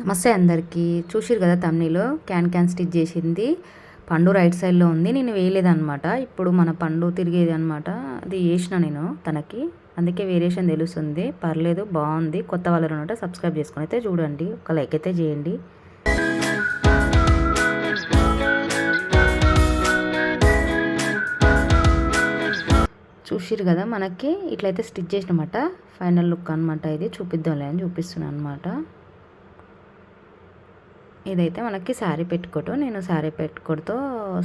నమస్తే అందరికీ. చూసిరు కదా తమ్నీలో? క్యాన్ క్యాన్ స్టిచ్ చేసింది. పండు రైట్ సైడ్లో ఉంది. నేను వేయలేదనమాట ఇప్పుడు మన పండు తిరిగేది అనమాట అది వేసిన నేను తనకి. అందుకే వేరియేషన్ తెలుస్తుంది. పర్లేదు బాగుంది. కొత్త వాళ్ళు ఉంటే సబ్స్క్రైబ్ చేసుకుని అయితే చూడండి. ఒక లైక్ అయితే చేయండి. చూసిరు కదా మనకి? ఇట్లయితే స్టిచ్ చేసినమాట. ఫైనల్ లుక్ అనమాట ఇది. చూపిద్దాంలే అని చూపిస్తున్నాను అనమాట ఇదైతే మనకి శారీ పెట్టుకోటం నేను శారీ పెట్టుకోవడంతో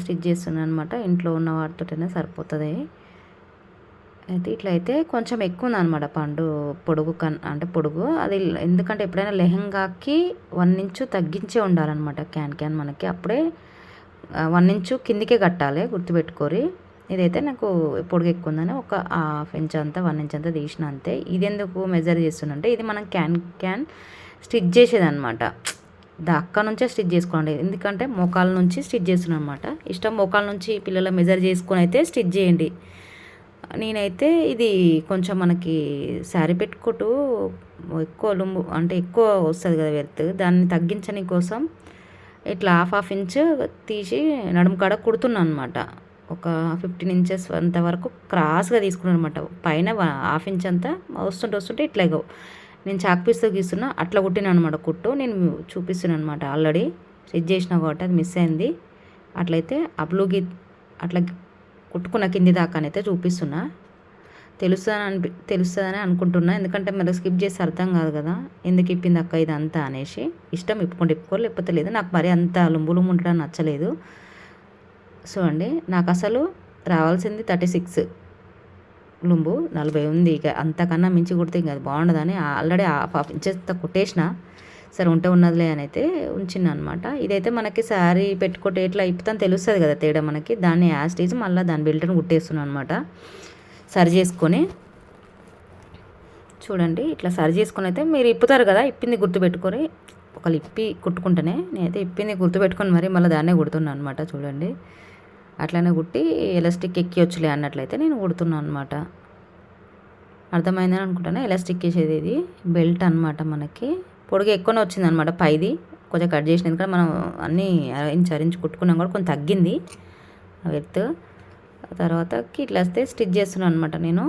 స్టిచ్ చేస్తున్నాను అనమాట ఇంట్లో ఉన్న వాటితోటైనా సరిపోతుంది. అయితే ఇట్లయితే కొంచెం ఎక్కువ ఉందన్నమాట పండు పొడుగు కన్ అంటే పొడుగు. అది ఎందుకంటే ఎప్పుడైనా లెహంగాకి వన్ ఇంచు తగ్గించే ఉండాలన్నమాట క్యాన్ క్యాన్ మనకి. అప్పుడే వన్ ఇంచు కిందికే కట్టాలి గుర్తుపెట్టుకోరి. ఇదైతే నాకు పొడుగు ఎక్కువ ఉందని ఒక హాఫ్ ఇంచ్ అంతా వన్ ఇంచ్ అంతా తీసిన అంతే ఇది ఎందుకు మెజర్ చేస్తుందంటే ఇది మనం క్యాన్ క్యాన్ స్టిచ్ చేసేదన్నమాట. అక్కడ నుంచే స్టిచ్ చేసుకోండి. ఎందుకంటే మోకాల నుంచి స్టిచ్ చేస్తున్నాను అనమాట ఇష్టం మోకాల నుంచి పిల్లల మెజర్ చేసుకొని అయితే స్టిచ్ చేయండి. నేనైతే ఇది కొంచెం మనకి శారీ పెట్టుకుంటూ ఎక్కువ లుంబు అంటే ఎక్కువ వస్తుంది కదా వెర్త్. దాన్ని తగ్గించని కోసం ఇట్లా హాఫ్ హాఫ్ ఇంచ్ తీసి నడుము కాడ కుడుతున్నాను అనమాట ఒక ఫిఫ్టీన్ ఇంచెస్ అంత వరకు క్రాస్గా తీసుకున్నాను అనమాట పైన హాఫ్ ఇంచ్ అంతా వస్తుంటే వస్తుంటే ఇట్లా నేను చాక్ పీస్తో గీస్తున్నా అట్లా కుట్టిన అనమాట కుట్టు. నేను చూపిస్తున్నాను అనమాట ఆల్రెడీ. స్టిచ్ చేసిన కాబట్టి అది మిస్ అయింది. అట్లయితే అబ్లూ గీ అట్లా కుట్టుకున్న కింది దాకానైతే చూపిస్తున్నా. తెలుస్తుందని అనిపి తెలుస్తుందని అనుకుంటున్నా. ఎందుకంటే మరి స్కిప్ చేసి అర్థం కాదు కదా. ఎందుకు ఇప్పింది అక్క ఇదంతా అనేసి. ఇష్టం ఇప్పుకుంటే ఇప్పుకో లేకపోతే లేదు. నాకు మరీ అంత లుంబులుంబు ఉండడం నచ్చలేదు. సో అండి నాకు అసలు రావాల్సింది థర్టీ సిక్స్ లుంబు నలభై ఉంది ఇక అంతకన్నా మించి కుడితే ఇంకా అది బాగుండదని ఆల్రెడీ హాఫ్ హాఫ్ ఇంచెస్ కుట్టేసిన. సరే ఉంటే ఉన్నదిలే అని అయితే ఉంచిన అనమాట ఇదైతే మనకి శారీ పెట్టుకుంటే ఎట్లా ఇప్పుతాను తెలుస్తుంది కదా తేడా మనకి. దాన్ని యాస్టీజ్ మళ్ళీ దాని బెల్ట్ని కుట్టేస్తున్నాను అనమాట సరి చేసుకొని చూడండి ఇట్లా సరి చేసుకుని అయితే మీరు ఇప్పుతారు కదా ఇప్పింది గుర్తుపెట్టుకొని ఒకళ్ళు ఇప్పి కుట్టుకుంటేనే నేనైతే ఇప్పింది గుర్తుపెట్టుకొని మరి మళ్ళీ దాన్నే కుడుతున్నాను అనమాట చూడండి. అట్లనే కుట్టి ఎలాస్టిక్ ఎక్కియొచ్చులే అన్నట్లయితే నేను కుడుతున్నాను అనమాట అర్థమైందని అనుకుంటాను? ఎలాస్టిక్ వేసేది ఇది? బెల్ట్ అనమాట మనకి. పొడుగు ఎక్కువనే వచ్చింది అనమాట పైది. కొంచెం కట్ చేసిన ఎందుకంటే మనం అన్నీ అరేంజ్ అరేంజ్ కుట్టుకున్నాం కూడా కొంచెం తగ్గింది ఎత్తు తర్వాతకి ఇట్లా వస్తే స్టిచ్ చేస్తున్నాను అనమాట నేను.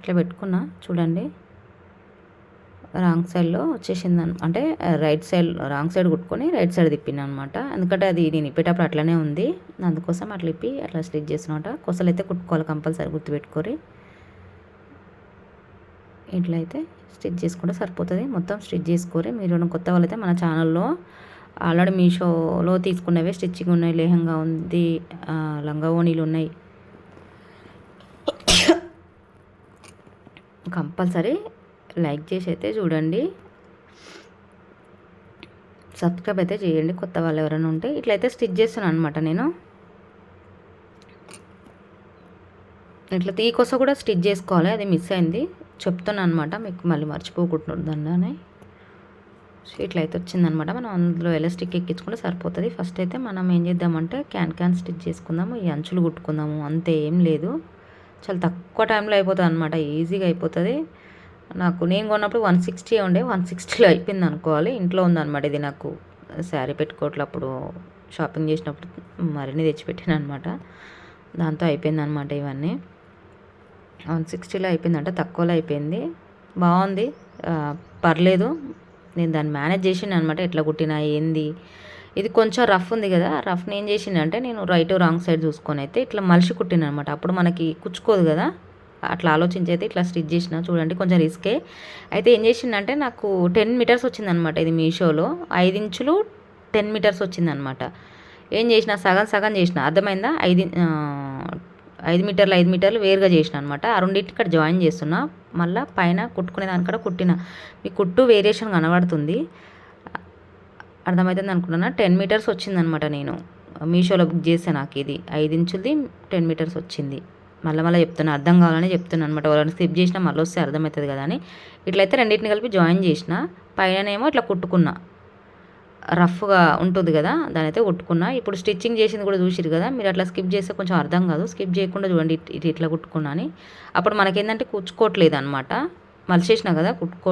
ఇట్లా పెట్టుకున్నా. చూడండి. రాంగ్ సైడ్లో వచ్చేసింది అంటే రైట్ సైడ్ రాంగ్ సైడ్ కుట్టుకొని రైట్ సైడ్ తిప్పిన అనమాట ఎందుకంటే అది నేను ఇప్పేటప్పుడు అట్లనే ఉంది. అందుకోసం అట్లా ఇప్పి అట్లా స్టిచ్ చేసినమాట కొసలు అయితే కుట్టుకోవాలి కంపల్సరీ గుర్తుపెట్టుకొని ఇట్లయితే స్టిచ్ చేసుకుంటే సరిపోతుంది. మొత్తం స్టిచ్ చేసుకొని మీరు కొత్త వాళ్ళైతే మన ఛానల్లో ఆల్రెడీ మీషోలో తీసుకున్నవే స్టిచ్చింగ్ ఉన్నాయి. లేహంగా ఉంది లంగా ఓణీలు ఉన్నాయి. కంపల్సరీ లైక్ చేసి అయితే చూడండి. సబ్స్క్రైబ్ అయితే చేయండి కొత్త వాళ్ళు ఎవరైనా ఉంటే. ఇట్లయితే స్టిచ్ చేస్తున్నాను అనమాట నేను. ఇట్లా తీకోసం కూడా స్టిచ్ చేసుకోవాలి. అది మిస్ అయింది. చెప్తున్నాను అనమాట మీకు మళ్ళీ మర్చిపోకుంటుందని సో ఇట్లా అయితే వచ్చిందనమాట మనం అందులో ఎలాస్టిక్ ఎక్కించుకుంటే సరిపోతుంది. ఫస్ట్ అయితే మనం ఏం చేద్దామంటే క్యాన్ క్యాన్ స్టిచ్ చేసుకుందాము. ఈ అంచులు కుట్టుకుందాము. అంతే ఏం లేదు. చాలా తక్కువ టైంలో అయిపోతుంది అనమాట ఈజీగా అయిపోతుంది. నాకు నేను కొన్నప్పుడు వన్ సిక్స్టీ ఉండే వన్ సిక్స్టీలో అయిపోయింది అనుకోవాలి. ఇంట్లో ఉందన్నమాట ఇది నాకు. శారీ పెట్టుకోవట్లప్పుడు షాపింగ్ చేసినప్పుడు మరిన్ని తెచ్చిపెట్టాను అనమాట దాంతో అయిపోయింది అనమాట ఇవన్నీ. వన్ సిక్స్టీలో అయిపోయిందంట తక్కువలో అయిపోయింది. బాగుంది. పర్లేదు. నేను దాన్ని మేనేజ్ చేసిండు అనమాట ఎట్లా కుట్టినా ఏంది. ఇది కొంచెం రఫ్ ఉంది కదా. రఫ్ని ఏం చేసిందంటే నేను రైట్ రాంగ్ సైడ్ చూసుకొని అయితే ఇట్లా మలిసి కుట్టిన అనమాట అప్పుడు మనకి కుచ్చుకోదు కదా. అట్లా ఆలోచించి అయితే ఇట్లా స్టిచ్ చేసిన చూడండి కొంచెం రిస్కే. అయితే ఏం చేసిందంటే నాకు టెన్ మీటర్స్ వచ్చిందనమాట ఇది మీషోలో. ఐదు ఇంచులు టెన్ మీటర్స్ వచ్చిందనమాట ఏం చేసిన సగం సగం చేసిన అర్థమైందా? ఐదు ఐదు మీటర్లు ఐదు మీటర్లు వేరుగా చేసిన అనమాట ఆ రెండింటి ఇక్కడ జాయిన్ చేస్తున్నా. మళ్ళీ పైన కుట్టుకునే దానికడ కుట్టిన. మీ కుట్టు వేరియేషన్ కనబడుతుంది. అర్థమవుతుంది అనుకుంటున్నా? టెన్ మీటర్స్ వచ్చిందనమాట నేను. మీషోలో బుక్ చేస్తే నాకు ఇది. ఐదు ఇంచులది టెన్ మీటర్స్ వచ్చింది. మళ్ళీ మళ్ళీ చెప్తున్నా అర్థం కావాలని చెప్తున్నా అనమాట ఎవరైనా స్కిప్ చేసినా మళ్ళీ వస్తే అర్థమవుతుంది కదా అని. ఇట్లయితే రెండింటిని కలిపి జాయిన్ చేసిన పైననేమో ఇట్లా కుట్టుకున్నా. రఫ్గా ఉంటుంది కదా దాని అయితే కుట్టుకున్నా. ఇప్పుడు స్టిచ్చింగ్ చేసింది కూడా చూసిరు కదా మీరు అట్లా స్కిప్ చేస్తే కొంచెం అర్థం కాదు. స్కిప్ చేయకుండా చూడండి ఇటు ఇట్లా కుట్టుకున్నా అని. అప్పుడు మనకేంటంటే కుచ్చుకోవట్లేదు అనమాట మలిచేసిన కదా కుట్టుకో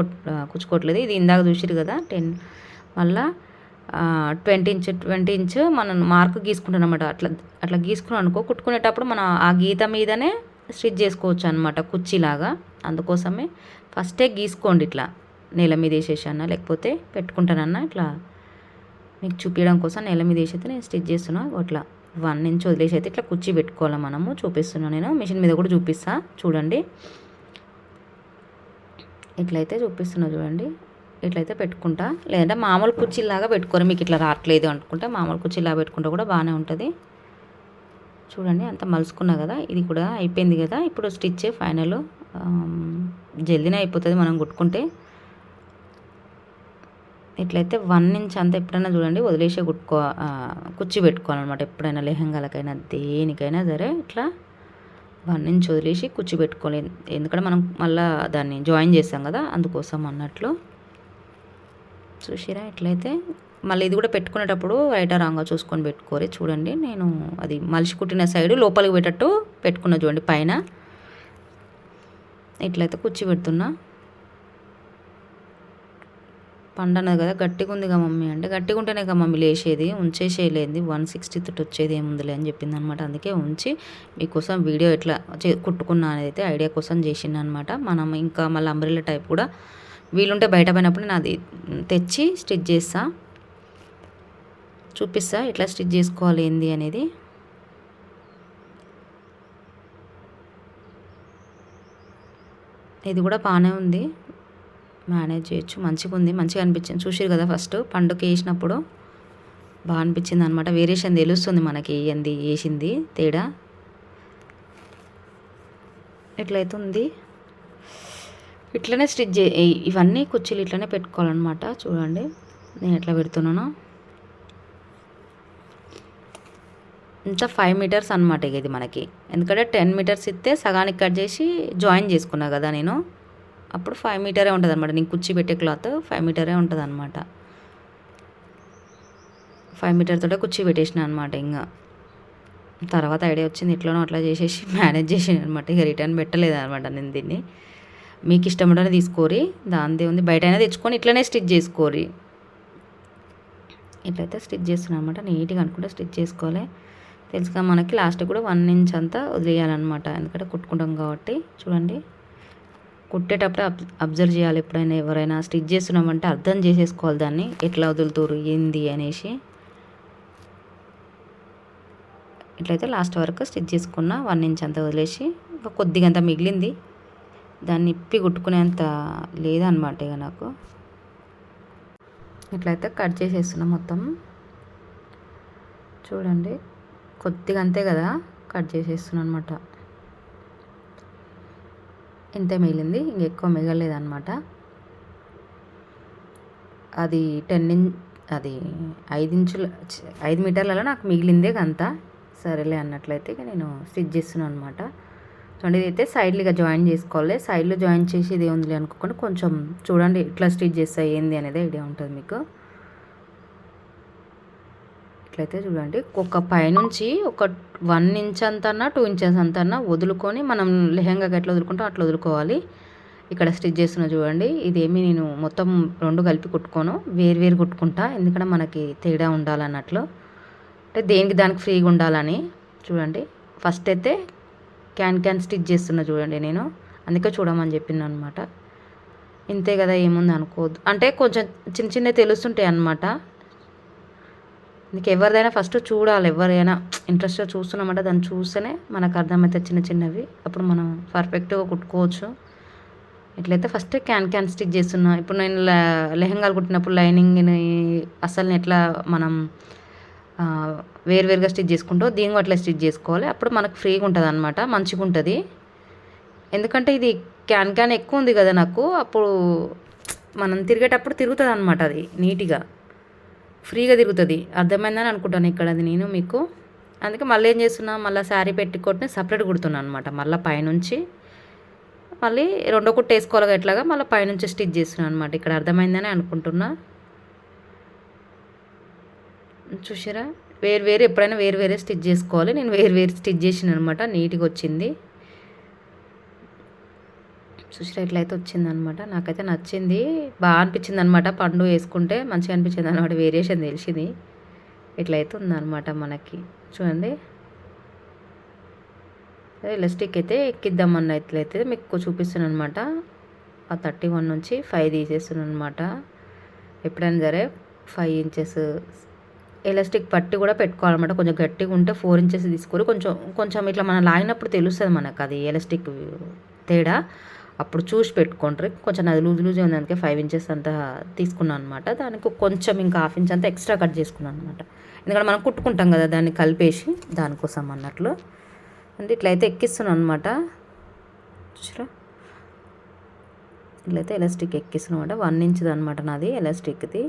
కుచ్చుకోవట్లేదు ఇది ఇందాక చూసిరు కదా టెన్ మళ్ళా ట్వంటీ ఇంచ్ ట్వంటీ ఇంచ్ మనం మార్క్ గీసుకుంటాం అనమాట అట్లా అట్లా గీసుకున్నాం అనుకో కుట్టుకునేటప్పుడు మనం ఆ గీత మీదనే స్టిచ్ చేసుకోవచ్చు అనమాట కుర్చీలాగా అందుకోసమే ఫస్టే గీసుకోండి ఇట్లా నేల మీద వేసేసాను లేకపోతే పెట్టుకుంటానన్నా ఇట్లా. మీకు చూపించడం కోసం నేల మీద వేసైతే అయితే నేను స్టిచ్ చేస్తున్నా అట్లా. వన్ ఇంచ్ వదిలేసి అయితే ఇట్లా కుర్చీ పెట్టుకోవాలి మనము చూపిస్తున్నాను నేను. మిషన్ మీద కూడా చూపిస్తా చూడండి. ఇట్లయితే చూపిస్తున్నా చూడండి. ఇట్లయితే పెట్టుకుంటా. లేదంటే మామూలు కుర్చీలాగా పెట్టుకోరు. మీకు ఇట్లా రావట్లేదు అనుకుంటే మామూలు కుర్చీలాగా పెట్టుకుంటే కూడా బాగానే ఉంటుంది. చూడండి అంత మలుసుకున్నా కదా ఇది కూడా అయిపోయింది కదా. ఇప్పుడు స్టిచ్ ఫైనల్. జల్దీనే అయిపోతుంది మనం కుట్టుకుంటే. ఇట్లయితే వన్ ఇంచ్ అంతా ఎప్పుడైనా చూడండి వదిలేసే కుట్టుకో కుర్చీ పెట్టుకోవాలన్నమాట. ఎప్పుడైనా లెహంగాలకైనా దేనికైనా సరే ఇట్లా వన్ ఇంచ్ వదిలేసి కుర్చీ పెట్టుకోవాలి. ఎందుకంటే మనం మళ్ళీ దాన్ని జాయిన్ చేస్తాం కదా అందుకోసం అన్నట్లు. చూసిరా ఎట్లయితే? మళ్ళీ ఇది కూడా పెట్టుకునేటప్పుడు రైట్ రాంగా చూసుకొని పెట్టుకోరి. చూడండి నేను అది మలిసి కుట్టిన సైడ్ లోపలికి పెట్టట్టు పెట్టుకున్నా చూడండి పైన. ఇట్లయితే కుర్చీ పెడుతున్నా. పండనది కదా గట్టిగా ఉందిగా మమ్మీ అంటే. గట్టిగా ఉంటేనే కదా మమ్మీ లేచేది ఉంచేసేయలేదు. వన్ సిక్స్టీ తోటి వచ్చేది ఏముందిలే అని చెప్పింది అనమాట అందుకే ఉంచి మీకోసం వీడియో ఎట్లా కుట్టుకున్నా అనేది అయితే ఐడియా కోసం చేసింది అనమాట మనం ఇంకా మళ్ళీ అంబ్రెల్లా టైప్ కూడా వీలుంటే బయట పోయినప్పుడు నేను అది తెచ్చి స్టిచ్ చేస్తా. చూపిస్తా ఎట్లా స్టిచ్ చేసుకోవాలి ఏంది అనేది. ఇది కూడా బాగానే ఉంది. మేనేజ్ చేయొచ్చు. మంచిగా ఉంది. మంచిగా అనిపించింది. చూసారు కదా ఫస్ట్ పండుగ వేసినప్పుడు. బాగా అనిపించింది అనమాట వేరియేషన్ తెలుస్తుంది మనకి ఏంది వేసింది తేడా. ఎట్లయితుంది? ఇట్లనే స్టిచ్ చే ఇవన్నీ కుర్చీలు ఇట్లనే పెట్టుకోవాలన్నమాట. చూడండి నేను ఎట్లా పెడుతున్నానో. ఇంత ఫైవ్ మీటర్స్ అనమాట ఇక ఇది మనకి. ఎందుకంటే టెన్ మీటర్స్ ఇస్తే సగానికి కట్ చేసి జాయిన్ చేసుకున్నా కదా నేను. అప్పుడు ఫైవ్ మీటరే ఉంటుంది అనమాట నేను కుర్చీ పెట్టే క్లాత్ ఫైవ్ మీటరే ఉంటుంది అనమాట ఫైవ్ మీటర్తో కుర్చీ పెట్టేసిన అనమాట ఇంకా తర్వాత ఐడియా వచ్చింది ఎట్లనో అట్లా చేసేసి మేనేజ్ చేసాను అనమాట ఇక రిటర్న్ పెట్టలేదు అనమాట నేను దీన్ని. మీకు ఇష్టం ఉంటే తీసుకోరి దానిదే ఉంది బయట అయినా తెచ్చుకొని ఇట్లనే స్టిచ్ చేసుకోరి ఇట్లయితే స్టిచ్ చేస్తున్నాను అనమాట నీట్గా అనుకుంటే స్టిచ్ చేసుకోవాలి. తెలుసుగా మనకి లాస్ట్ కూడా వన్ ఇంచ్ అంతా వదిలేయాలన్నమాట. ఎందుకంటే కుట్టుకుంటాం కాబట్టి. చూడండి. కుట్టేటప్పుడు అబ్ అబ్జర్వ్ చేయాలి ఎప్పుడైనా ఎవరైనా స్టిచ్ చేస్తున్నామంటే అర్థం చేసేసుకోవాలి దాన్ని. ఎట్లా వదులుతారు ఏంది అనేసి. ఇట్లయితే లాస్ట్ వరకు స్టిచ్ చేసుకున్న వన్ ఇంచ్ అంతా వదిలేసి ఇంకా కొద్దిగా మిగిలింది. దాన్ని ఇప్పి కుట్టుకునేంత లేదనమాట ఇక నాకు. ఇట్లయితే కట్ చేసేస్తున్నా మొత్తం. చూడండి కొద్దిగా అంతే కదా కట్ చేసేస్తున్నాను అనమాట ఇంతే మిగిలింది ఇంకెక్కువ మిగలేదన్నమాట అది టెన్ ఇన్ అది ఐదు ఇంచుల ఐదు మీటర్లలో నాకు మిగిలిందే అంత సరేలే అన్నట్లయితే ఇక నేను స్టిచ్ చేస్తున్నాను అనమాట చూడండి అయితే సైడ్లు ఇక జాయిన్ చేసుకోవాలి. సైడ్లో జాయిన్ చేసి ఇది ఉంది అనుకోకుండా కొంచెం చూడండి ఇట్లా స్టిచ్ చేస్తే ఏంది అనేది ఐడియా ఉంటుంది మీకు. ఇట్లయితే చూడండి ఒక పైనుంచి ఒక వన్ ఇంచ్ అంతన్నా టూ ఇంచెస్ అంతన్నా వదులుకొని మనం లెహంగాకి ఎట్లా వదులుకుంటాం అట్లా వదులుకోవాలి. ఇక్కడ స్టిచ్ చేస్తున్న చూడండి ఇదేమి నేను మొత్తం రెండు కలిపి కుట్టుకోను వేరు వేరు కుట్టుకుంటా. ఎందుకంటే మనకి తేడా ఉండాలన్నట్లు. అంటే దేనికి దానికి ఫ్రీగా ఉండాలని చూడండి. ఫస్ట్ అయితే క్యాన్ క్యాన్ స్టిచ్ చేస్తున్నా చూడండి నేను. అందుకే చూడమని చెప్పింది అనమాట ఇంతే కదా ఏముంది అనుకోవద్దు. అంటే కొంచెం చిన్న చిన్నవి తెలుస్తుంటాయి అనమాట నీకు ఎవరిదైనా ఫస్ట్ చూడాలి ఎవరైనా ఇంట్రెస్ట్గా చూస్తున్నామంటే దాన్ని చూస్తేనే మనకు అర్థమవుతుంది చిన్న చిన్నవి. అప్పుడు మనం పర్ఫెక్ట్గా కుట్టుకోవచ్చు. ఇట్లయితే ఫస్ట్ క్యాన్ క్యాన్ స్టిచ్ చేస్తున్నా. ఇప్పుడు నేను లెహంగాలు కుట్టినప్పుడు లైనింగ్ని అసలు ఎట్లా మనం వేరువేరుగా స్టిచ్ చేసుకుంటూ దీని అట్లా స్టిచ్ చేసుకోవాలి. అప్పుడు మనకు ఫ్రీగా ఉంటుంది అనమాట మంచిగా ఉంటుంది ఎందుకంటే ఇది క్యాన్ క్యాన్ ఎక్కువ ఉంది కదా నాకు అప్పుడు మనం తిరిగేటప్పుడు తిరుగుతుంది అనమాట అది నీట్గా. ఫ్రీగా తిరుగుతుంది. అర్థమైందని అనుకుంటాను ఇక్కడ అది నేను మీకు. అందుకే మళ్ళీ ఏం చేస్తున్నా మళ్ళీ శారీ పెట్టుకొని సపరేట్ కుడుతున్నాను అనమాట మళ్ళీ పైనుంచి మళ్ళీ రెండో కుట్టు వేసుకోవాలి ఎట్లాగా మళ్ళీ పైనుంచి స్టిచ్ చేస్తున్నాను అనమాట ఇక్కడ అర్థమైందని అనుకుంటున్నా. చూసారా వేరు వేరు ఎప్పుడైనా వేరు వేరే స్టిచ్ చేసుకోవాలి. నేను వేరు వేరు స్టిచ్ చేసిన అనమాట నీట్గా వచ్చింది. చూసిరా ఇట్లయితే వచ్చిందనమాట. నాకైతే నచ్చింది. బాగా అనిపించింది అనమాట పండు వేసుకుంటే మంచిగా అనిపించింది అనమాట వేరియేషన్ తెలిసింది. ఇట్లయితే ఉందన్నమాట మనకి. చూడండి. ఎలాస్టిక్ అయితే ఎక్కిద్దామన్న ఇట్లయితే మీకు చూపిస్తున్నాను అనమాట ఆ థర్టీ వన్ నుంచి ఫైవ్ తీసేస్తున్నాను అనమాట ఎప్పుడైనా సరే ఫైవ్ ఇంచెస్ ఎలాస్టిక్ పట్టి కూడా పెట్టుకోవాలన్నమాట. కొంచెం గట్టిగా ఉంటే ఫోర్ ఇంచెస్ తీసుకొని కొంచెం కొంచెం ఇట్లా మనం లాగినప్పుడు తెలుస్తుంది మనకు అది ఎలాస్టిక్ తేడా. అప్పుడు చూసి పెట్టుకుంటారు. కొంచెం అది లూజ్ లూజ్ ఉంది అందుకే ఫైవ్ ఇంచెస్ అంతా తీసుకున్నాను అనమాట దానికి కొంచెం ఇంకా హాఫ్ ఇంచ్ అంతా ఎక్స్ట్రా కట్ చేసుకున్నాను అనమాట ఎందుకంటే మనం కుట్టుకుంటాం కదా దాన్ని కలిపేసి దానికోసం అన్నట్లు. అంటే ఇట్లయితే ఎక్కిస్తున్నాను అనమాట చూసారా? ఇట్లయితే ఎలాస్టిక్ ఎక్కిస్తున్నాం అనమాట వన్ ఇంచ్ది అనమాట నాది ఎలాస్టిక్ది.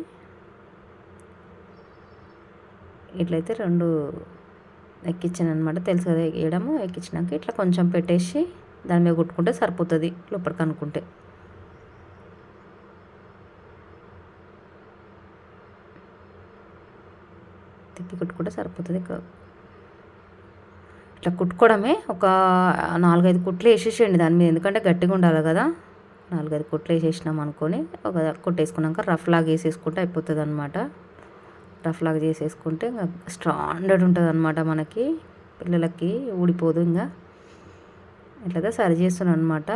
ఇట్లయితే రెండు ఎక్కించాను అనమాట తెలుసు కదా వేయడము ఎక్కించినాక ఇట్లా కొంచెం పెట్టేసి దాని మీద కుట్టుకుంటే సరిపోతుంది లోపలికి అనుకుంటే తిప్పి కుట్టుకుంటే సరిపోతుంది ఇట్లా కుట్టుకోవడమే ఒక నాలుగైదు కుట్లు వేసేసేయండి దాని మీద. ఎందుకంటే గట్టిగా ఉండాలి కదా. నాలుగైదు కుట్లు వేసేసినాం అనుకొని ఒక కుట్టేసుకున్నాక రఫ్ లాగా వేసేసుకుంటే అయిపోతుంది అనమాట రఫ్ లాగా చేసేసుకుంటే ఇంకా స్టాండర్డ్ ఉంటుంది అనమాట మనకి పిల్లలకి ఊడిపోదు ఇంకా. ఇట్లాగా సరి చేస్తున్నాను అనమాట